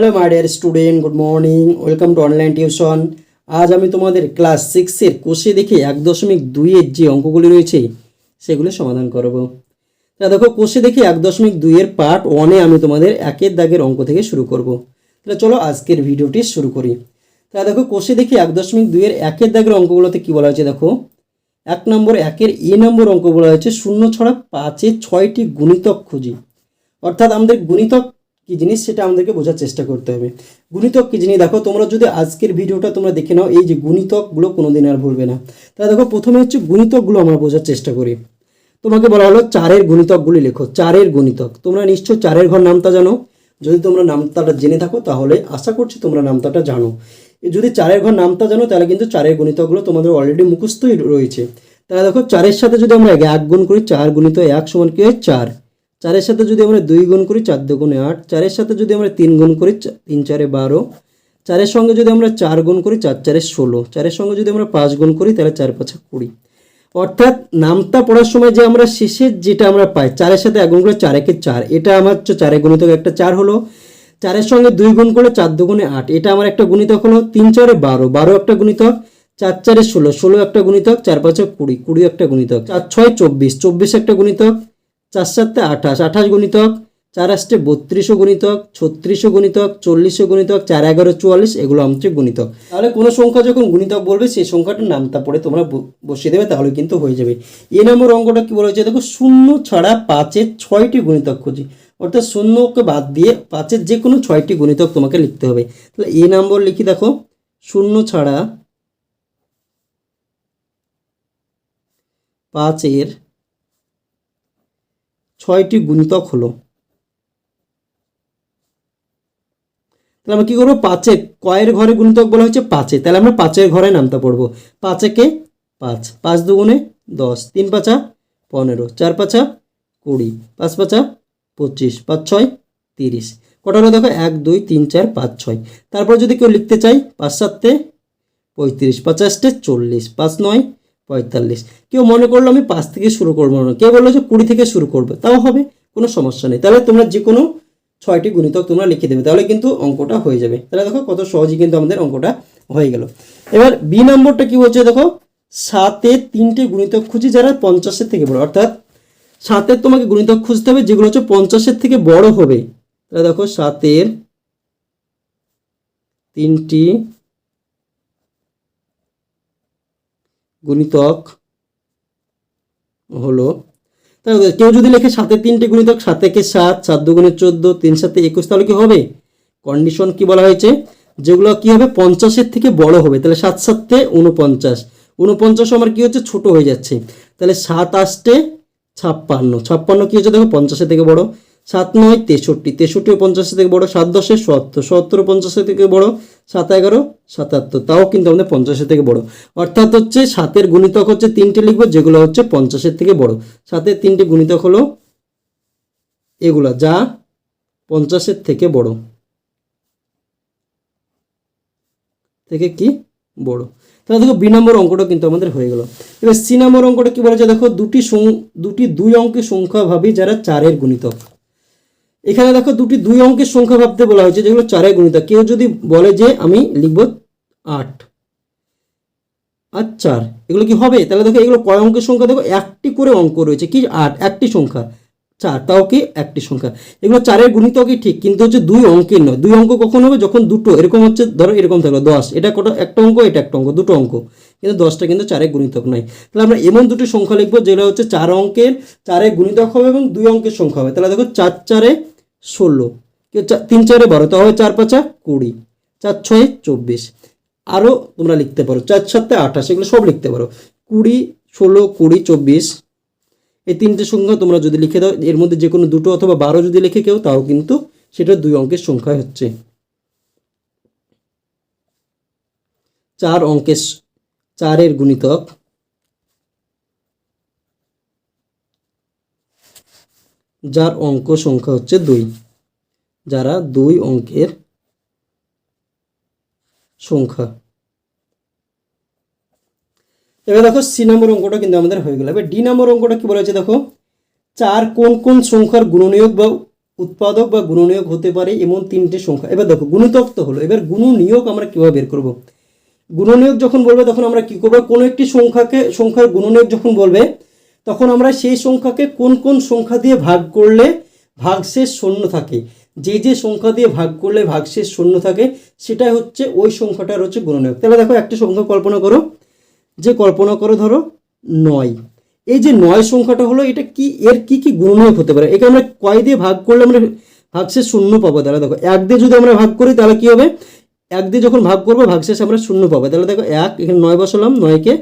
Hello my dear student good morning welcome to online tuition আজ আমি তোমাদের class সিক্সের কোষে দেখে এক দশমিক দুইয়ের যে অঙ্কগুলি রয়েছে, সেগুলো সমাধান করব। তা দেখো কোষে দেখে এক দশমিক দুইয়ের পার্ট ওয়ানে আমি তোমাদের একের দাগের অঙ্ক থেকে শুরু করব। তাহলে চলো আজকের ভিডিওটি শুরু করি। তা দেখো কোষে দেখে এক দশমিক দুইয়ের একের দাগের অঙ্কগুলোতে কী বলা হয়েছে দেখো? এক নম্বর একের এ নম্বর অঙ্ক বলা হয়েছে, শূন্য ছড়া পাঁচে ছয়টি গুণিতক খুঁজি। অর্থাৎ আমাদের গুণিতক কি জিনিস সেটা আমাদেরকে বোঝার চেষ্টা করতে হবে। গুণিতক কি জিনিস? দেখো, তোমরা যদি আজকের ভিডিওটা তোমরা দেখে নাও, এই যে গুণিতকগুলো কোনোদিন আর ভুলবে না। তাহলে দেখো, প্রথমে হচ্ছে গুণিতকগুলো আমরা বোঝার চেষ্টা করি। তোমাকে বলা হলো চারের গুণিতকগুলি লেখো, চারের গুণিতক। তোমরা নিশ্চয় চারের ঘর নামতা জানো? যদি তোমরা নামতাটা জেনে থাকো, তাহলে আশা করছি তোমরা নামতাটা জানো। যদি চারের ঘর নামতা জানো, তাহলে কিন্তু চারের গুণিতকগুলো তোমাদের অলরেডি মুখস্থই রয়েছে। তাহলে দেখো, চারের সাথে যদি আমরা এক গুণ করি, চার গুণিত এক সমান কি হয়? চার। চারের সাথে যদি আমরা দুই গুণ করি, চার দুগুণে আট। চারের সাথে যদি আমরা তিন গুণ করি তিন চারে বারো। চারের সঙ্গে যদি আমরা চার গুণ করি, চার চারে ষোলো। চারের সঙ্গে যদি আমরা পাঁচ গুণ করি, তাহলে চার পাঁচে কুড়ি। অর্থাৎ নামতা পড়ার সময় যে আমরা শেষের যেটা আমরা পাই, চারের সাথে এক গুণ করে চার চার। এটা আমার চারে গুণিতক একটা চার হলো। চারের সঙ্গে দুই গুণ করলে চার দুগুণে আট। এটা আমার একটা গুণিতক হলো তিন চারে বারো। বারো একটা গুণিতক, চার চারে ষোলো। ষোলো একটা গুণিতক, চার পাঁচে কুড়ি। কুড়ি একটা গুণিতক, চার ছয় চব্বিশ। চব্বিশ একটা গুণিতক চার সাতে আঠাশ আঠাশ গুণিতক, চার আষ্টে বত্রিশও গুণিতক, ছত্রিশও গুণিতক, চল্লিশও গুণিতক, চার এগারো চুয়াল্লিশ, এগুলো হচ্ছে গুণিতক। তাহলে কোনো সংখ্যা যখন গুণিতক বলবে, সেই সংখ্যাটার নামটা পড়ে তোমরা বসিয়ে দেবে, তাহলে কিন্তু হয়ে যাবে। এ নম্বর অঙ্কটা কি বলা হয়েছে দেখো, শূন্য ছাড়া পাঁচের ছয়টি গুণিতক খুঁজি। অর্থাৎ শূন্যকে বাদ দিয়ে পাঁচের যে কোনো ছয়টি গুণিতক তোমাকে লিখতে হবে। তাহলে এ নম্বর লিখি, দেখো, শূন্য ছাড়া পাঁচের ছয়টি গুণিতক হলো। তাহলে আমরা কি করব? পাঁচে, কয়ের ঘরে গুণিতক বলা হচ্ছে পাঁচে। তাহলে আমরা পাঁচের ঘরে নামটা পড়ব। পাঁচেকে পাঁচ। পাঁচ দুগুণে দশ। তিন পাঁচা পনেরো। চার পাঁচা কুড়ি। পাঁচ পাঁচা পঁচিশ। পাঁচ ছয় তিরিশ। কটা হলো দেখো? এক, দুই, তিন, চার, পাঁচ, ছয়। তারপর যদি কেউ লিখতে চাই, পাঁচ সাতে পঁয়ত্রিশ, পঁচাশটে চল্লিশ। পাঁচ নয় পঁয়তাল্লিশ। কেউ মনে করল আমি পাঁচ থেকে শুরু করব না। কেউ বলল যে কুড়ি থেকে শুরু করবে। তাও হবে, কোনো সমস্যা নেই। তাহলে তোমরা যে কোনো ছয়টি গুণিতক তোমরা লিখে দেবে। তাহলে কিন্তু অঙ্কটা হয়ে যাবে। তাহলে দেখো কত সহজেই কিন্তু আমাদের অঙ্কটা হয়ে গেল। এবার বি নম্বরটা কি বলছে দেখো? সাতে তিনটে গুণিতক খুঁজি যারা পঞ্চাশের থেকে বড়। অর্থাৎ সাতের তোমাকে গুণিতক খুঁজতে হবে যেগুলো হচ্ছে পঞ্চাশের থেকে বড় হবে। তাহলে দেখো সাতের তিনটি গুণিতক হলো, তাহলে কেউ যদি লেখে সাথে তিনটে গুণিতক সাত একে সাত সাত দুগুণে চোদ্দ, তিন সাথে একুশ, তাহলে কি হবে? কন্ডিশন কি বলা হয়েছে? যেগুলো কি হবে? পঞ্চাশের থেকে বড় হবে। তাহলে সাত সাতে উনপঞ্চাশ উনপঞ্চাশ আমার কি হচ্ছে? ছোট হয়ে যাচ্ছে। তাহলে সাত আষ্টে ছাপ্পান্ন। ছাপ্পান্ন কি হচ্ছে? দেখো, পঞ্চাশের থেকে বড়। সাত নয়, তেষট্টি। তেষট্টি পঞ্চাশের থেকে বড়, সাত দশে সত্তর। সত্তর পঞ্চাশের থেকে বড়, সাত এগারো, সাতাত্তর। তাও কিন্তু আমাদের পঞ্চাশের থেকে বড়। অর্থাৎ হচ্ছে সাতের গুণিতক হচ্ছে তিনটে লিখব, যেগুলো হচ্ছে পঞ্চাশের থেকে বড়। সাতের তিনটে গুণিতক হলো এগুলা, যা পঞ্চাশের থেকে বড়। থেকে কি? বড়। তাহলে দেখো, বি নম্বর অঙ্কটা কিন্তু আমাদের হয়ে গেল। এবার সি নম্বর অঙ্কটা কি বলেছে? দেখো, দুটি দুটি দুই অঙ্কের সংখ্যা ভাবি যারা চারের গুণিতক। এখানে দেখো দুটি দুই অঙ্কের সংখ্যা ভাবতে বলা হয়েছে, যেগুলো চারের গুণিতক। কেউ যদি বলে যে আমি লিখব আট আর চার, এগুলো কি হবে? তাহলে দেখো এগুলো কয় অঙ্কের সংখ্যা? দেখো একটি করে অঙ্ক রয়েছে। কি? আট, একটি সংখ্যা। চার, তাও কি? একটি সংখ্যা। এগুলো চারের গুণিতকই ঠিক, কিন্তু হচ্ছে দুই অঙ্কের নয়। দুই অঙ্ক কখন হবে? যখন দুটো, এরকম হচ্ছে, ধরো এরকম থাকল, দশ। এটা কটা? একটা অঙ্ক, এটা একটা অঙ্ক, দুটো অঙ্ক। কিন্তু দশটা কিন্তু চারের গুণিতক নয়। তাহলে আমরা এমন দুটি সংখ্যা লিখব, যেগুলো হচ্ছে চার অঙ্কের, চারের গুণিতক হবে এবং দুই অঙ্কের সংখ্যা হবে। তাহলে দেখো চার, চারে ষোলো। কেউ তিন চারে বারো তাহলে চার পাঁচা কুড়ি। চার ছয়ে চব্বিশ। আরও তোমরা লিখতে পারো, চার সাতে আঠাশ, এগুলো সব লিখতে পারো। কুড়ি, ষোলো, কুড়ি, চব্বিশ। এই তিনটে সংখ্যা তোমরা যদি লিখে দাও, এর মধ্যে যে কোনো দুটো অথবা বারো যদি লিখে কেউ, তাও কিন্তু সেটা দুই অঙ্কের সংখ্যা হচ্ছে। চার অঙ্কের চারের গুণিতক যার অঙ্ক সংখ্যা হচ্ছে দুই। যারা দুই অঙ্কের সংখ্যা। এবার দেখো সি নম্বর অঙ্কটা কিন্তু আমাদের হয়ে গেল। এবার ডি নম্বর অঙ্কটা কি বলা হয়েছে দেখো? চার কোন কোন সংখ্যার গুণনীয়ক বা উৎপাদক বা গুণনীয়ক হতে পারে এমন তিনটে সংখ্যা। এবার দেখো, গুণিতক তো হলো। এবার গুণনীয়ক আমরা কীভাবে বের করব? গুণনীয়ক যখন বলবে তখন আমরা কি করব? কোনো একটি সংখ্যাকে, সংখ্যার গুণনীয়ক যখন বলবে তখন আমরা সেই সংখ্যাকে কোন কোন সংখ্যা দিয়ে ভাগ করলে ভাগশেষ শূন্য থাকে? যে যে সংখ্যা দিয়ে ভাগ করলে ভাগশেষ শূন্য থাকে, সেটাই হচ্ছে ওই সংখ্যাটার হচ্ছে গুণনীয়ক। তাহলে দেখো একটা সংখ্যা কল্পনা করো, যে কল্পনা করো ধরো নয়। এই যে নয় সংখ্যাটা হলো, এটা কি, এর কি কি গুণনীয়ক হতে পারে? একে আমরা কয় দিয়ে ভাগ করলে আমরা ভাগশেষ শূন্য পাবো? তাহলে দেখো, এক দিয়ে যদি আমরা ভাগ করি, তাহলে কি হবে? এক দিয়ে যখন ভাগ করব, ভাগশেষ আমরা শূন্য পাবো। তাহলে দেখো, এক, এখানে নয় বসালাম, নয়কে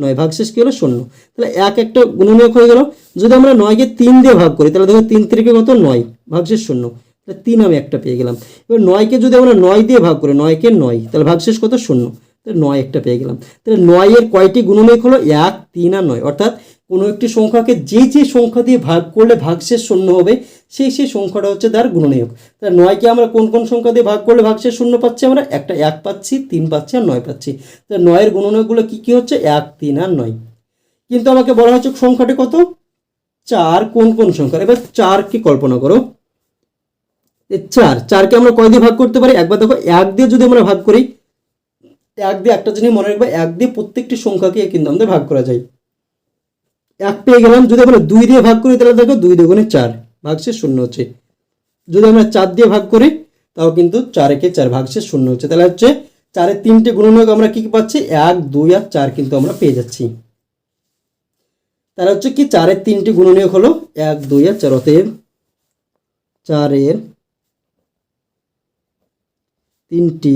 নয় ভাগশেষ কি হলো? শূন্য। তাহলে এক একটা গুণনীয়ক হয়ে গেল। যদি আমরা নয়কে তিন দিয়ে ভাগ করি, তাহলে দেখো তিন তিরিকে কত? নয়। ভাগশেষ শূন্য। তাহলে তিন আমি একটা পেয়ে গেলাম। এবার নয়কে যদি আমরা নয় দিয়ে ভাগ করি, নয়কে নয়, তাহলে ভাগশেষ কত? শূন্য। তাহলে নয় একটা পেয়ে গেলাম। তাহলে নয়ের কয়টি গুণনীয়ক হলো? এক, তিন আর নয়। অর্থাৎ কোনো একটি সংখ্যাকে যে যে সংখ্যা দিয়ে ভাগ করলে ভাগশেষ শূন্য হবে, সেই সেই সংখ্যাটা হচ্ছে তার গুণনীয়ক। তাহলে নয়কে আমরা কোন কোন সংখ্যা দিয়ে ভাগ করলে ভাগশেষ শূন্য পাচ্ছি আমরা? একটা এক পাচ্ছি, তিন পাচ্ছি আর নয় পাচ্ছি। তাহলে নয়ের গুণনীয়কগুলো কী কী হচ্ছে? এক, তিন আর নয়। কিন্তু আমাকে বলা হচ্ছে সংখ্যাটি কত? চার, কোন কোন সংখ্যা? এবার চারকে কল্পনা করো। চার, চারকে আমরা কয় দিয়ে ভাগ করতে পারি? একবার দেখো, এক দিয়ে যদি আমরা ভাগ করি, এক দিয়ে একটা জিনিস মনে রাখবে, এক দিয়ে প্রত্যেকটি সংখ্যাকে কিন্তু আমাদের ভাগ করা যায়। এক পেয়ে গেলাম, যদি আমরা দুই দিয়ে ভাগ করি, তাহলে দেখো দুই দুগুণে চার ভাগশেষ শূন্য হচ্ছে। যদি আমরা চার দিয়ে ভাগ করি, তাও কিন্তু চার চারেকে চার ভাগশেষ শূন্য হচ্ছে। তাহলে হচ্ছে চারের তিনটে গুণনীয়ক আমরা কি কি পাচ্ছি? এক, দুই আর চার কিন্তু আমরা পেয়ে যাচ্ছি। তাহলে হচ্ছে কি চারের তিনটি গুণনীয়ক হলো এক, দুই আর চার। অতএব চারের তিনটি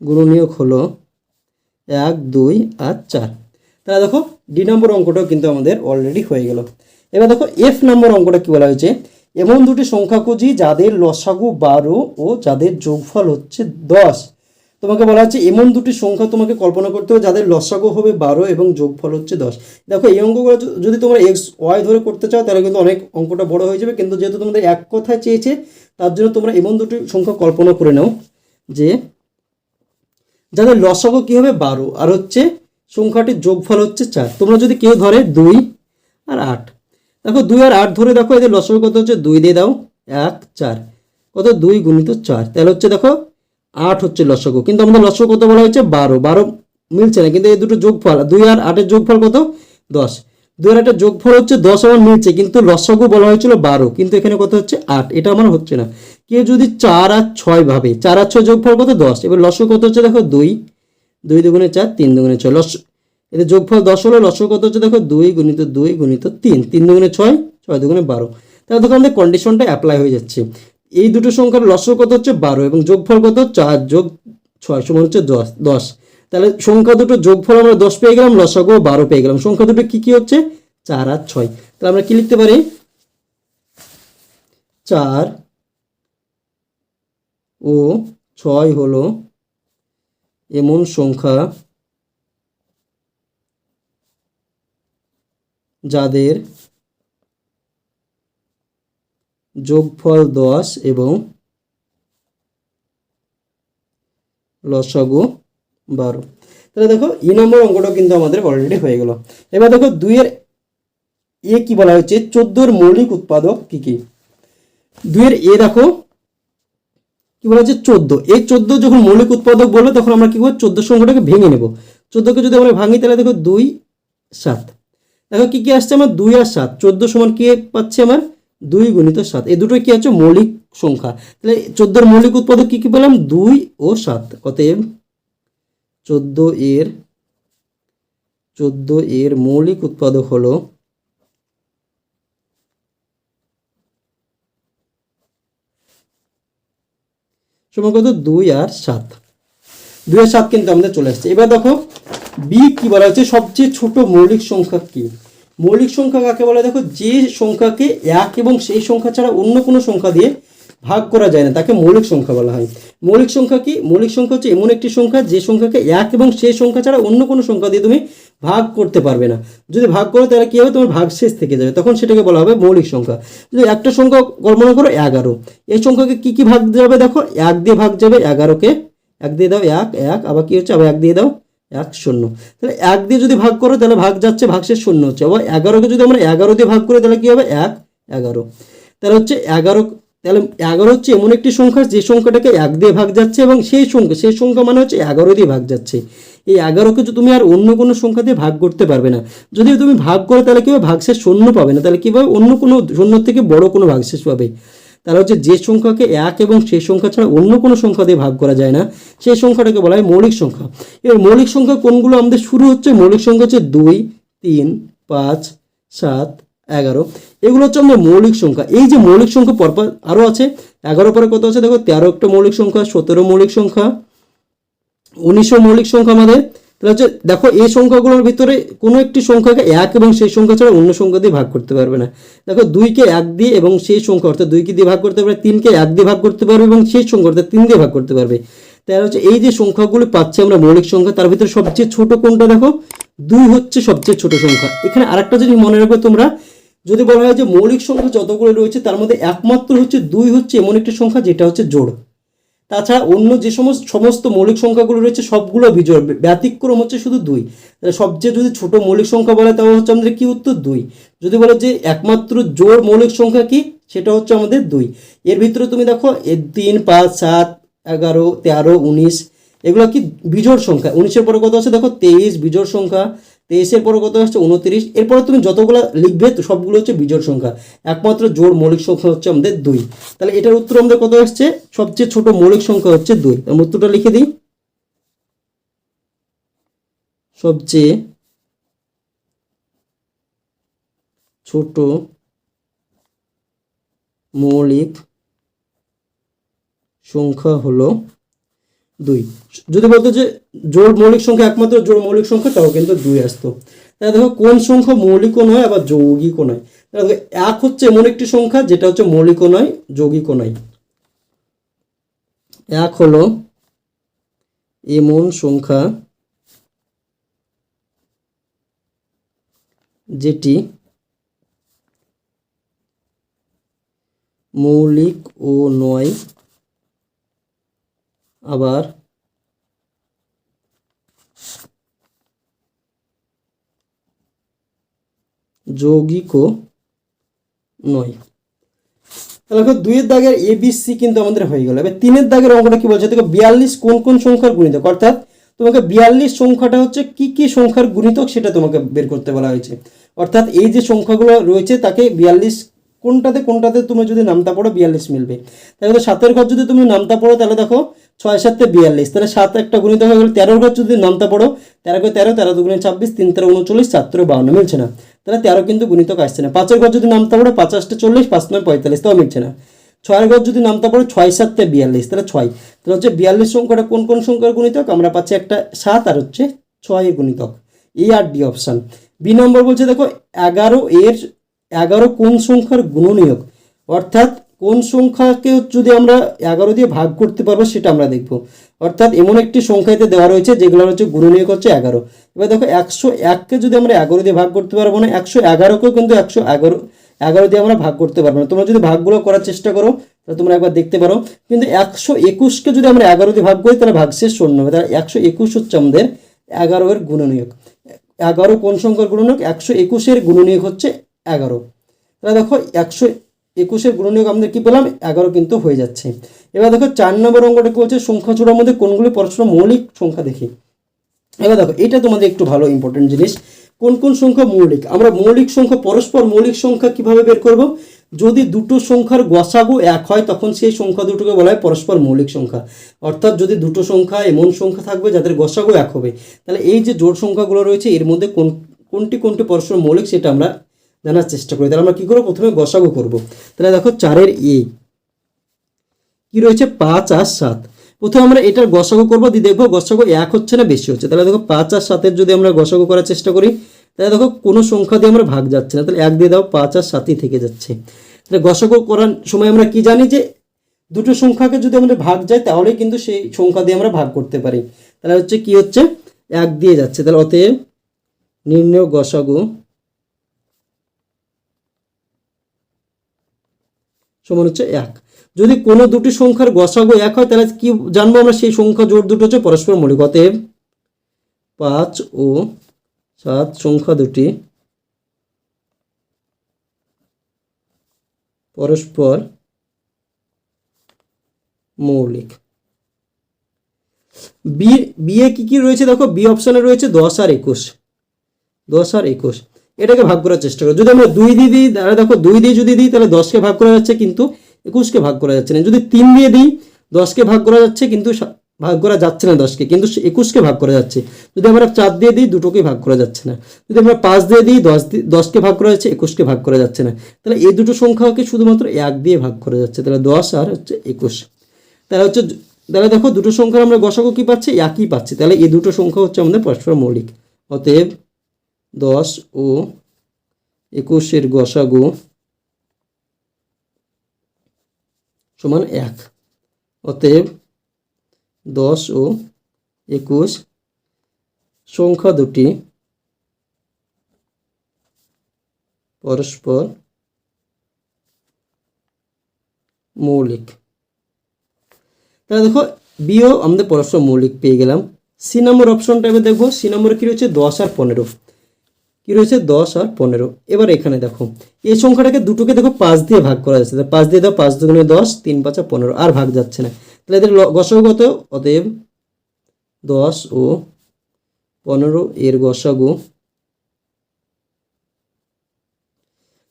গুণনীয়ক হলো এক, দুই আর চার। তাহলে দেখো ডি নম্বর অঙ্কটাও কিন্তু আমাদের অলরেডি হয়ে গেল। এবার দেখো এফ নম্বর অঙ্কটা কি বলা হয়েছে? এমন দুটি সংখ্যা খুঁজি যাদের লসাগু বারো ও যাদের যোগফল হচ্ছে দশ। তোমাকে বলা হচ্ছে এমন দুটি সংখ্যা তোমাকে কল্পনা করতে হবে যাদের লসাগু হবে বারো এবং যোগফল হচ্ছে দশ। দেখো, এই অঙ্কগুলো যদি তোমরা এক্স ওয়াই ধরে করতে চাও, তাহলে কিন্তু অনেক অঙ্কটা বড় হয়ে যাবে। কিন্তু যেহেতু তোমাদের এক কথায় চেয়েছে, তার জন্য তোমরা এমন দুটি সংখ্যা কল্পনা করে নাও যে যাদের লসাগু কী হবে? বারো। আর হচ্ছে সংখ্যাটির যোগফল হচ্ছে চার। তোমরা যদি কেউ ধরে দুই আর আট, দেখো দুই আর আট ধরে দেখো, এদের লসাগু কত হচ্ছে? দুই দিয়ে দাও, এক, চার। কত? দুই গুণিত চার। তাহলে হচ্ছে দেখো, আট হচ্ছে লসাগু। কিন্তু আমাদের লসাগু কত বলা হয়েছে? বারো। বারো মিলছে না, কিন্তু এই দুটো যোগফল, দুই আর আটের যোগফল কত? দশ। দুই আটের যোগফল হচ্ছে দশ আমার মিলছে কিন্তু লসাগু বলা হয়েছিল বারো, কিন্তু এখানে কত হচ্ছে আট, এটা আমার হচ্ছে না। কেউ যদি চার আর ছয় ভাবে, চার আর ছয় যোগফল কত? দশ। এবার লসাগু কত হচ্ছে? দেখো দুই দুই দুগুণে চার, তিন দুগুণে ছয়। লস এদের যোগফল দশ হলো লসাগু কত হচ্ছে? দেখো দুই গুণিত দুই গুণিত তিন তিন দুগুণে ছয় ছয় দুগুণে বারো। তাহলে দেখো আমাদের কন্ডিশনটা অ্যাপ্লাই হয়ে যাচ্ছে। এই দুটো সংখ্যার লসাগু কত হচ্ছে? বারো, এবং যোগফল কত? চার যোগ ছয় সমান হচ্ছে দশ দশ। তাহলে সংখ্যা দুটো যোগফল আমরা দশ পেয়ে গেলাম লসাগু বারো পেয়ে গেলাম। সংখ্যা দুটো কি কি হচ্ছে? চার আর ছয়। তাহলে আমরা কি লিখতে পারি? চার ও ছয় হলো এমন সংখ্যা যাদের যোগফল দশ এবং লসাগু বারো। তাহলে দেখো ই নম্বর অঙ্কটা কিন্তু আমাদের অলরেডি হয়ে গেল। এবার দেখো, দুইয়ের এ কি বলা হচ্ছে? চোদ্দোর মৌলিক উৎপাদক কি কি? দুইয়ের এ দেখো, কি বলা হচ্ছে? চোদ্দ। এই চোদ্দ যখন মৌলিক উৎপাদক বলব, তখন আমরা কি করব? চোদ্দ সংখ্যাটাকে ভেঙে নেব। চোদ্দোকে যদি আমরা ভাঙি, তাহলে দেখো, দুই, সাত। দেখো, কি কি আসছে আমার? দুই আর সাত। চোদ্দ সমান কি পাচ্ছি আমার? দুই গুণিত সাত। এই দুটো কি আছে? মৌলিক সংখ্যা। তাহলে চোদ্দোর মৌলিক উৎপাদক কি কি পেলাম? দুই ও সাত। অতএব চোদ্দ এর চোদ্দ এর মৌলিক উৎপাদক হলো সময় কত দুই আর সাত। দুই আর সাত কিন্তু আমাদের চলে আসছে। এবার দেখো বি কি বলা হচ্ছে? সবচেয়ে ছোট মৌলিক সংখ্যা কি? মৌলিক সংখ্যা কাকে বলে? দেখো, যে সংখ্যাকে এক এবং সেই সংখ্যা ছাড়া অন্য কোনো সংখ্যা দিয়ে ভাগ করা যায় না, তাকে মৌলিক সংখ্যা বলা হয়। মৌলিক সংখ্যা কি? মৌলিক সংখ্যা হচ্ছে এমন একটি সংখ্যা, যে সংখ্যাকে এক এবং সেই সংখ্যা ছাড়া অন্য কোনো সংখ্যা দিয়ে তুমি ভাগ করতে পারবে না। যদি ভাগ করো, তাহলে কী হবে? তোমার ভাগ শেষ থেকে যাবে। তখন সেটাকে বলা হবে মৌলিক সংখ্যা। যদি একটা সংখ্যা কল্পনা করো এগারো, এই সংখ্যাকে কি কি ভাগ যাবে দেখো? এক দিয়ে ভাগ যাবে এগারোকে। এক দিয়ে দাও এক এক, আবার কী হচ্ছে? আবার এক দিয়ে দাও এক, শূন্য। তাহলে এক দিয়ে যদি ভাগ করো, তাহলে ভাগ যাচ্ছে, ভাগ শেষ শূন্য হচ্ছে। আবার এগারোকে যদি আমরা এগারো দিয়ে ভাগ করি, তাহলে কী হবে? এক, এগারো। তাহলে হচ্ছে এগারো তাহলে এগারো হচ্ছে এমন একটি সংখ্যা, যে সংখ্যাটাকে এক দিয়ে ভাগ যাচ্ছে এবং সেই সংখ্যা সেই সংখ্যা মানে হচ্ছে এগারো দিয়ে ভাগ যাচ্ছে। এই এগারোকে তুমি আর অন্য কোনো সংখ্যা দিয়ে ভাগ করতে পারবে না। যদি তুমি ভাগ করো, তাহলে কীভাবে ভাগশেষ শূন্য পাবে না? তাহলে কীভাবে অন্য কোনো শূন্য থেকে বড় কোনো ভাগশেষ পাবে? তাহলে হচ্ছে যে সংখ্যাকে এক এবং সেই সংখ্যা ছাড়া অন্য কোনো সংখ্যা দিয়ে ভাগ করা যায় না। সেই সংখ্যাটাকে বলা হয় মৌলিক সংখ্যা। এবার মৌলিক সংখ্যা কোনগুলো? আমাদের শুরু হচ্ছে মৌলিক সংখ্যা হচ্ছে দুই, তিন, পাঁচ, সাত এগারো। এগুলো হচ্ছে আমাদের মৌলিক সংখ্যা। এই যে মৌলিক সংখ্যা পরপর আরও আছে, এগারো পরে কত আছে? দেখো, তেরো একটা মৌলিক সংখ্যা, সতেরো মৌলিক সংখ্যা, উনিশশো মৌলিক সংখ্যা আমাদের। তাহলে হচ্ছে, দেখো, এই সংখ্যাগুলোর ভিতরে কোনো একটি সংখ্যাকে এক এবং সেই সংখ্যা ছাড়া অন্য সংখ্যা দিয়ে ভাগ করতে পারবে না। দেখো, দুইকে এক দিয়ে এবং সেই সংখ্যা, অর্থাৎ দুইকে দিয়ে ভাগ করতে পারবে, তিনকে এক দিয়ে ভাগ করতে পারবে এবং সেই সংখ্যা, অর্থাৎ তিন দিয়ে ভাগ করতে পারবে। তাহলে হচ্ছে, এই যে সংখ্যাগুলো পাচ্ছি আমরা মৌলিক সংখ্যা, তার ভিতরে সবচেয়ে ছোট কোনটা দেখো? দুই হচ্ছে সবচেয়ে ছোট সংখ্যা। এখানে আরেকটা জিনিস মনে রাখবে তোমরা যদি বলা হয় যে মৌলিক সংখ্যা যতগুলো রয়েছে, তার মধ্যে একমাত্র হচ্ছে দুই হচ্ছে এমন একটি সংখ্যা, যেটা হচ্ছে জোড়। তাছাড়া অন্য যে সমস্ত সমস্ত মৌলিক সংখ্যাগুলো রয়েছে, সবগুলো বিজোড়। ব্যতিক্রম হচ্ছে শুধু দুই। তাহলে সবচেয়ে যদি ছোট মৌলিক সংখ্যা বলে, তাহলে হচ্ছে আমাদের কি উত্তর? দুই। যদি বলে যে একমাত্র জোড় মৌলিক সংখ্যা কি, সেটা হচ্ছে আমাদের দুই। এর ভিতরে তুমি দেখো তিন, পাঁচ, সাত, এগারো, তেরো, উনিশ। এগুলো কি বিজোড় সংখ্যা? উনিশের পরে কত আছে? দেখো, তেইশ বিজোড় সংখ্যা। তেইশের পরে কত হচ্ছে উনত্রিশ। এরপরে তুমি যতগুলো লিখবে, তো সবগুলো হচ্ছে বিজোড় সংখ্যা। একমাত্র জোড় মৌলিক সংখ্যা হচ্ছে আমাদের দুই। তাহলে এটার উত্তর আমাদের কত আসছে? সবচেয়ে ছোট মৌলিক সংখ্যা হচ্ছে দুই। আমি উত্তরটা লিখে দিই। সবচেয়ে ছোট মৌলিক সংখ্যা হলো দুই। যদি বলতো যে জোড় মৌলিক সংখ্যা একমাত্র জোড় মৌলিক সংখ্যা তাও কিন্তু দুই আসতো। তাহলে দেখো কোন সংখ্যা মৌলিকও নয় আবার যৌগিকও নয় তাহলে এক হচ্ছে এমন একটি সংখ্যা, যেটা হচ্ছে মৌলিকও নয় যৌগিকও নয় এক হলো এমন সংখ্যা যেটি মৌলিক ও নয় আবার যৌগিকও নয় তাহলে দেখো দুইয়ের দাগের এ বি সি কিন্তু আমাদের হয়ে গেল। এবার তিনের দাগের অঙ্কটা কি বলছে? দেখো বিয়াল্লিশ কোন কোন সংখ্যার গুণিতক অর্থাৎ তোমাকে বিয়াল্লিশ সংখ্যাটা হচ্ছে কি কি সংখ্যার গুণিতক সেটা তোমাকে বের করতে বলা হয়েছে। অর্থাৎ এই যে সংখ্যাগুলো রয়েছে তাকে বিয়াল্লিশ কোনটাতে কোনটাতে তুমি যদি নামতা পড়ো বিয়াল্লিশ মিলবে। তাহলে সাতের ঘর যদি তুমি নামতা পড়ো, তাহলে দেখো ছয় সাতে বিয়াল্লিশ। তাহলে সাত একটা গুণিত হয়ে গেল তেরোর ঘর যদি নামতা পড়ো তেরো করে তেরো তেরো দুগুণে ছাব্বিশ, তিন তেরো উনচল্লিশ চার তেরো বাউন্ন, মিলছে না। তাহলে তেরো কিন্তু গুণিতক আসছে না। পাঁচের ঘর যদি নামতা পড়ো পাঁচাশটা চল্লিশ, পাঁচ নয় পঁয়তাল্লিশ, তাও মিলছে না। ছয়ের ঘর যদি নামতা পড়ো ছয় সাতটা বিয়াল্লিশ, তাহলে ছয়। তাহলে হচ্ছে বিয়াল্লিশ সংখ্যাটা কোন কোন সংখ্যার গুণিতক? আমরা পাচ্ছি একটা সাত আর হচ্ছে ছয়ের গুণিতক। এই আর ডি অপশান। বি নম্বর বলছে দেখো, এগারো এর, এগারো কোন সংখ্যার গুণনীয়ক? অর্থাৎ কোন সংখ্যাকে যদি আমরা এগারো দিয়ে ভাগ করতে পারব সেটা আমরা দেখব। অর্থাৎ এমন একটি সংখ্যাতে দেওয়া রয়েছে যেগুলো হচ্ছে গুণনীয়ক হচ্ছে এগারো। এবার দেখো একশো এককে যদি আমরা এগারো দিয়ে ভাগ করতে পারব না, একশো এগারোকেও কিন্তু একশো এগারো এগারো দিয়ে আমরা ভাগ করতে পারব না। তোমরা যদি ভাগগুলো করার চেষ্টা করো, তাহলে তোমরা একবার দেখতে পারো। কিন্তু একশো একুশকে যদি আমরা এগারো দিয়ে ভাগ করি, তাহলে ভাগশেষ শূন্য হবে। তাহলে একশো একুশ হচ্ছে আমাদের এগারো এর গুণনীয়ক। এগারো কোন সংখ্যার গুণনীয়ক? একশো একুশের গুণনীয়ক হচ্ছে এগারো। তাহলে দেখো একশো একুশের গুণনীয়ক আমাদের কি পেলাম? এগারো কিন্তু হয়ে যাচ্ছে। এবার দেখো, চার নম্বর অঙ্কটা কি বলছে? সংখ্যা জোড়ার মধ্যে কোনগুলি পরস্পর মৌলিক সংখ্যা দেখি। এবার দেখো, এটা তোমাদের একটু ভালো ইম্পর্টেন্ট জিনিস। কোন কোন সংখ্যা মৌলিক? আমরা মৌলিক সংখ্যা, পরস্পর মৌলিক সংখ্যা কীভাবে বের করব? যদি দুটো সংখ্যার গসাগু এক হয়, তখন সেই সংখ্যা দুটোকে বলা হয় পরস্পর মৌলিক সংখ্যা। অর্থাৎ যদি দুটো সংখ্যা এমন সংখ্যা থাকবে, যাদের গসাগু এক হবে, তাহলে এই যে জোড় সংখ্যাগুলো রয়েছে, এর মধ্যে কোন, কোনটি কোনটি পরস্পর মৌলিক, সেটা আমরা জানার চেষ্টা করি। তাহলে আমরা কী করব? প্রথমে গসাগু করব। তাহলে দেখো চারের এ। কি রয়েছে? পাঁচ আর সাত। প্রথমে আমরা এটার গসাগু করব, দিয়ে দেখব গসাগু এক হচ্ছে না বেশি হচ্ছে। তাহলে দেখো পাঁচ আর সাতের যদি আমরা গসাগু করার চেষ্টা করি, তাহলে দেখো কোনো সংখ্যা দিয়ে আমরা ভাগ যাচ্ছে না। তাহলে এক দিয়ে দাও, পাঁচ আর সাতই থেকে যাচ্ছে। তাহলে গসাগু করার সময় আমরা কি জানি যে দুটো সংখ্যাকে যদি আমরা ভাগ যায় তাহলে কিন্তু সেই সংখ্যা দিয়ে আমরা ভাগ করতে পারি। তাহলে হচ্ছে কি হচ্ছে? এক দিয়ে যাচ্ছে। তাহলে অতএব নির্ণয় গসাগু সমান হচ্ছে এক। যদি কোনো দুটি সংখ্যার গসাগু এক হয়, তাহলে কি জানব আমরা? সেই সংখ্যা জোর দুটো হচ্ছে পরস্পর মৌলিক। অতএব পাঁচ ও সাত সংখ্যা দুটি পরস্পর মৌলিক। বি বিয়ে কি কি রয়েছে? দেখো, বি অপশনে রয়েছে দশ আর একুশ। দশ আর একুশ। এটাকে ভাগ করার চেষ্টা করো। যদি আমরা দুই দিয়ে দিই, তাহলে দেখো দুই দিয়ে যদি দিই, তাহলে দশকে ভাগ করা যাচ্ছে কিন্তু একুশকে ভাগ করা যাচ্ছে না। যদি তিন দিয়ে দিই দশকে ভাগ করা যাচ্ছে কিন্তু ভাগ করা যাচ্ছে না দশকে কিন্তু একুশকে ভাগ করা যাচ্ছে। যদি আমরা চার দিয়ে দিই দুটোকে ভাগ করা যাচ্ছে না। যদি আমরা পাঁচ দিয়ে দিই, দশ দিয়ে দশকে ভাগ করা যাচ্ছে একুশকে ভাগ করা যাচ্ছে না। তাহলে এই দুটো সংখ্যাকে শুধুমাত্র এক দিয়ে ভাগ করা যাচ্ছে। তাহলে দশ আর হচ্ছে একুশ। তাহলে হচ্ছে তাহলে দেখো দুটো সংখ্যার আমরা গসাগু কি পাচ্ছি? একই পাচ্ছি। তাহলে এই দুটো সংখ্যা হচ্ছে আমাদের পরস্পর মৌলিক। অতএব দশ ও একুশের গসাগু সমান এক। অতএব দশ ও একুশ সংখ্যা দুটি পরস্পর মৌলিক। তাহলে দেখো বিও আমাদের পরস্পর মৌলিক পেয়ে গেলাম। সি নম্বর অপশনটা এবার দেখব সি নম্বরে কী রয়েছে দশ আর পনেরো। কী রয়েছে? দশ আর পনেরো। এবার এখানে দেখো, এই সংখ্যাটাকে দুটোকে দেখো পাঁচ দিয়ে ভাগ করা যাচ্ছে। পাঁচ দিয়ে দাও পাঁচ দুগুণে দশ, তিন পাঁচা পনেরো। আর ভাগ যাচ্ছে না। তাহলে এদের ল- গসাগু কত? অতএব দশ ও পনেরো এর গসাগু।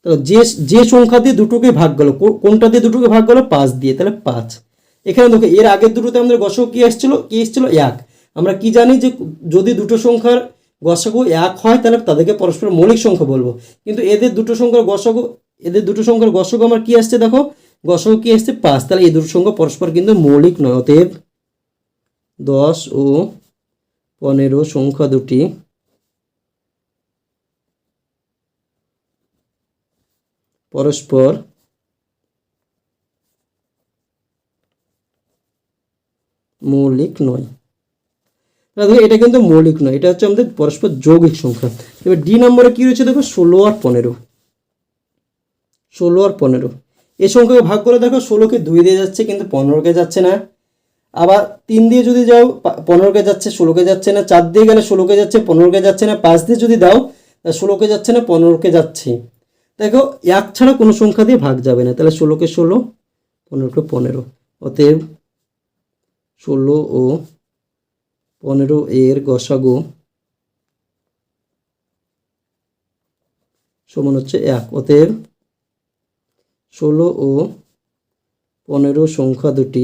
তাহলে যে যে সংখ্যা দিয়ে দুটোকে ভাগ গেল কোনটা দিয়ে দুটোকে ভাগ গেল? পাঁচ দিয়ে। তাহলে পাঁচ। এখানে দেখো, এর আগের দুটোতে আমাদের গসাগু কি এসেছিল কি এসেছিল? এক। আমরা কি জানি যে যদি দুটো সংখ্যার গসাগু এক হয়, তাহলে তাদেরকে পরস্পর মৌলিক সংখ্যা বলব। কিন্তু এদের দুটো সংখ্যার গসাগু, এদের দুটো সংখ্যার গসাগু আমার কি আসছে দেখো? গসাগু কি আসছে? পাঁচ। তাহলে এই দুটো সংখ্যা পরস্পর কিন্তু মৌলিক নয়, অতএব দশ ও পনেরো সংখ্যা দুটি। পরস্পর মৌলিক নয়। এটা কিন্তু মৌলিক নয়, এটা হচ্ছে আমাদের পরস্পর যৌগিক সংখ্যা। এবার ডি নম্বরে কি রয়েছে দেখো? ষোলো আর পনেরো। ষোলো আর পনেরো। এ সংখ্যাকে ভাগ করে দেখো, ষোলোকে দুই দিয়ে যাচ্ছে কিন্তু পনেরোকে যাচ্ছে না। আবার তিন দিয়ে যদি যাও পনেরোকে যাচ্ছে, ষোলোকে যাচ্ছে না। চার দিয়ে গেলে ষোলোকে যাচ্ছে, পনেরোকে যাচ্ছে না। পাঁচ দিয়ে যদি দাও, তা ষোলোকে যাচ্ছে না, পনেরোকে যাচ্ছে। দেখো, এক ছাড়া কোনো সংখ্যা দিয়ে ভাগ যাবে না। তাহলে ষোলোকে ষোলো, পনেরোকে পনেরো। অতএব ষোলো ও পনেরো এর গসাগু সমান হচ্ছে এক। অতএব ষোলো ও পনেরো সংখ্যা দুটি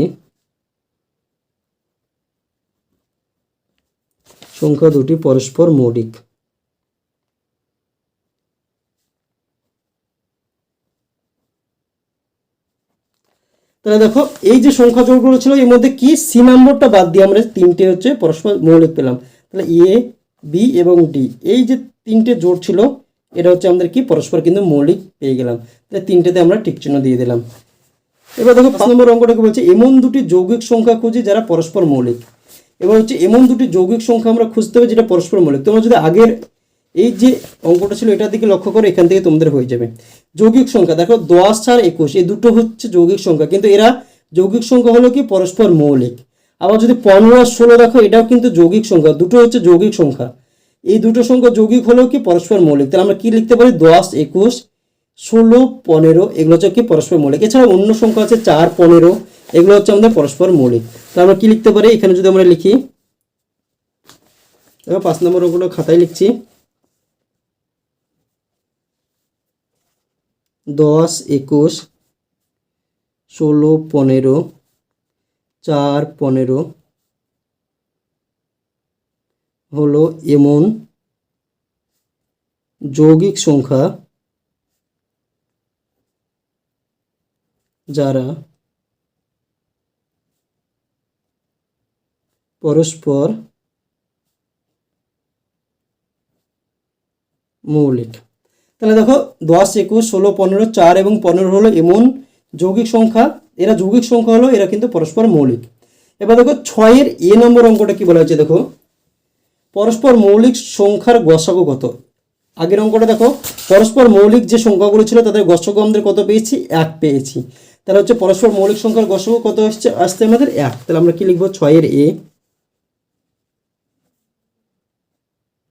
সংখ্যা দুটি পরস্পর মৌলিক। তাহলে দেখো, এই যে সংখ্যা জোড়গুলো ছিল, এর মধ্যে কি? সি নম্বরটা বাদ দিয়ে আমরা তিনটে হচ্ছে পরস্পর মৌলিক পেলাম। তাহলে এ বি এবং ডি এই যে তিনটে জোড় ছিল, এটা হচ্ছে আমাদের কি? পরস্পর কিন্তু মৌলিক পেয়ে গেলাম। তাহলে তিনটেতে আমরা টিক চিহ্ন দিয়ে দিলাম। এবার দেখো, পাঁচ নম্বর অঙ্কটাকে বলছে, এমন দুটি যৌগিক সংখ্যা খুঁজি যারা পরস্পর মৌলিক। এবার হচ্ছে, এমন দুটি যৌগিক সংখ্যা আমরা খুঁজতে হবে যেটা পরস্পর মৌলিক। তোমরা যদি আগের এই যে অঙ্কটা ছিল, এটার দিকে লক্ষ্য করে, এখান থেকে তোমাদের হয়ে যাবে। যৌগিক সংখ্যা, দেখো দশ আর একুশ, এই দুটো হচ্ছে যৌগিক সংখ্যা, কিন্তু এরা যৌগিক সংখ্যা হলো কি? পরস্পর মৌলিক। আবার যদি পনেরো আর ষোলো দেখো, এটাও কিন্তু যৌগিক সংখ্যা, দুটো হচ্ছে যৌগিক সংখ্যা। এই দুটো সংখ্যা যৌগিক হলেও কি? পরস্পর মৌলিক। তাহলে আমরা কি লিখতে পারি? দশ একুশ, ষোলো, পনেরো, এগুলো হচ্ছে কি? পরস্পর মৌলিক। এছাড়া অন্য সংখ্যা আছে, চার, পনেরো, এগুলো হচ্ছে আমাদের পরস্পর মৌলিক। তাহলে আমরা কি লিখতে পারি? এখানে যদি আমরা লিখি, দেখো, পাঁচ নম্বর ওগুলো খাতায় লিখছি। দশ একুশ ষোলো পনেরো চার পনেরো হলো এমন যৌগিক সংখ্যা যারা পরস্পর মৌলিক। তাহলে দেখো দশ, একুশ, ষোলো, পনেরো, চার এবং পনেরো হলো এমন যৌগিক সংখ্যা। এরা যৌগিক সংখ্যা হলো, এরা কিন্তু পরস্পর মৌলিক। এবার দেখো ছয়ের এ নম্বর অঙ্কটা কি বলা হয়েছে দেখো? পরস্পর মৌলিক সংখ্যার গসাগু কত? আগের অঙ্কটা দেখো, পরস্পর মৌলিক যে সংখ্যাগুলো ছিল, তাদের গসাগু আমাদের কত পেয়েছি? এক পেয়েছি। তাহলে হচ্ছে পরস্পর মৌলিক সংখ্যার গসাগু কত আসছে? আসছে আমাদের এক। তাহলে আমরা কি লিখব? ছয়ের এ।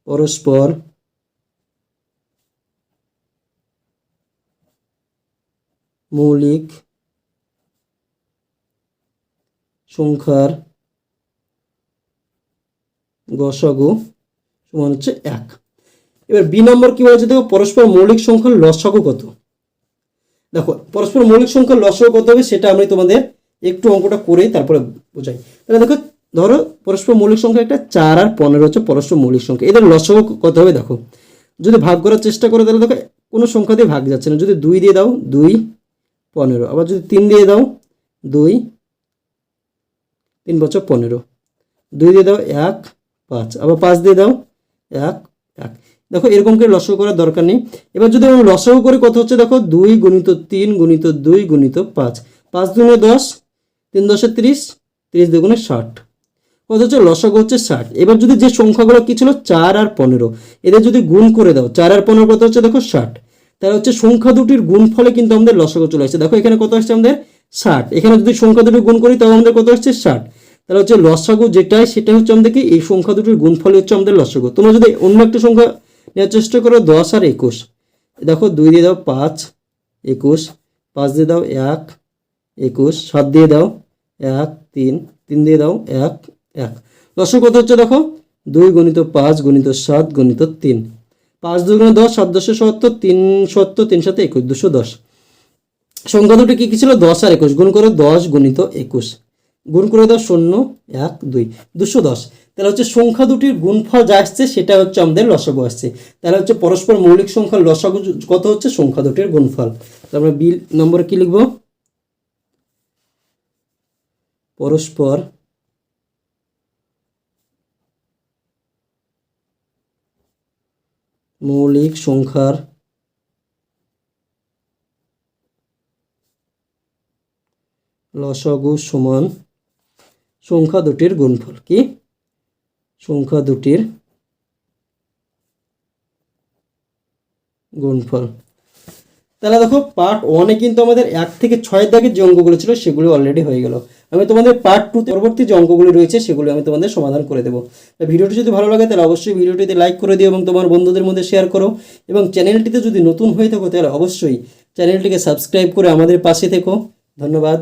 পরস্পর মৌলিক সংখ্যার গসাগু সমান হচ্ছে এক। এবার বি নম্বর কি বলেছে? দেখো, পরস্পর মৌলিক সংখ্যার লসাগু কত? দেখো, পরস্পর মৌলিক সংখ্যার লসাগু কত হবে সেটা আমি তোমাদের একটু অঙ্কটা করেই তারপরে বোঝাই। তাহলে দেখো, ধরো পরস্পর মৌলিক সংখ্যা একটা, চার আর পনেরো হচ্ছে পরস্পর মৌলিক সংখ্যা। এদের লসাগু কত হবে দেখো? যদি ভাগ করার চেষ্টা করো, তাহলে দেখো, কোনো সংখ্যা দিয়ে ভাগ যাচ্ছে না। যদি দুই দিয়ে দাও, দুই পনেরো। আবার যদি তিন দিয়ে দাও, দুই, তিন বছর পনেরো। দুই দিয়ে দাও, এক, পাঁচ। আবার পাঁচ দিয়ে দাও, এক এক। দেখো, এরকম করে লসাগু করার দরকার নেই। এবার যদি আমরা লসাগু করে কত হচ্ছে, দেখো, দুই গুণিত তিন গুণিত দুই গুণিত পাঁচ। পাঁচ দুগুণে দশ, তিন দশে তিরিশ তিরিশ দুগুণে ষাট। কত হচ্ছে লসাগু হচ্ছে ষাট। এবার যদি যে সংখ্যাগুলো কি ছিল? চার আর পনেরো। এদের যদি গুণ করে দাও, চার আর পনেরো কত হচ্ছে? দেখো, ষাট। তাহলে হচ্ছে সংখ্যা দুটির গুণ ফলে কিন্তু আমাদের লসাগু চলে আসছে। দেখো এখানে কত আসছে আমাদের? ষাট। এখানে যদি সংখ্যা দুটি গুণ করি, তাহলে আমাদের কত আসছে? ষাট। তাহলে হচ্ছে লসাগু যেটাই সেটা হচ্ছে আমাদের কি? এই সংখ্যা দুটির গুণফলই হচ্ছে আমাদের লসাগু। তোমরা যদি অন্য একটা সংখ্যা নেওয়ার চেষ্টা করো, দশ আর একুশ। দেখো, দুই দিয়ে দাও পাঁচ, একুশ। পাঁচ দিয়ে দাও এক, একুশ। সাত দিয়ে দাও এক, তিন। তিন দিয়ে দাও এক এক। লসাগু কত হচ্ছে দেখো? দুই গণিত পাঁচ গণিত সাত গণিত তিন। পাঁচ দুগুণে দশ সাত দশে সত্তর, তিন সত্তর, তিন সাথে একুশ, দুশো দশ। সংখ্যা দুটো কী কী ছিল? দশ আর একুশ। গুণ করো দশ গুণিত একুশ। গুণ করে দাও শূন্য, এক, দুই, দুশো দশ। তাহলে হচ্ছে সংখ্যা দুটির গুণফল যা আসছে, সেটা হচ্ছে আমাদের লসাগু আসছে। তাহলে হচ্ছে পরস্পর মৌলিক সংখ্যার লসাগু কত হচ্ছে? সংখ্যা দুটির গুণফল। তাহলে আমরা বি নম্বরে কি লিখব? পরস্পর মৌলিক সংখ্যার লসগু সমান সংখ্যা দুটির গুণফল কি? সংখ্যা দুটির গুণফল। তাহলে দেখো পার্ট ওয়ানে কিন্তু আমাদের এক থেকে ছয়ের দাগের যে অঙ্কগুলো ছিল সেগুলো অলরেডি হয়ে গেল। আমি তোমাদের পার্ট টু পরবর্তী যে অঙ্কগুলি রয়েছে সেগুলো আমি তোমাদের সমাধান করে দেবো। তা ভিডিওটি যদি ভালো লাগে তাহলে অবশ্যই ভিডিওটিতে লাইক করে দিও এবং তোমার বন্ধুদের মধ্যে শেয়ার করো। এবং চ্যানেলটিতে যদি নতুন হয়ে থাকো তাহলে অবশ্যই চ্যানেলটিকে সাবস্ক্রাইব করে আমাদের পাশে থেকো। ধন্যবাদ।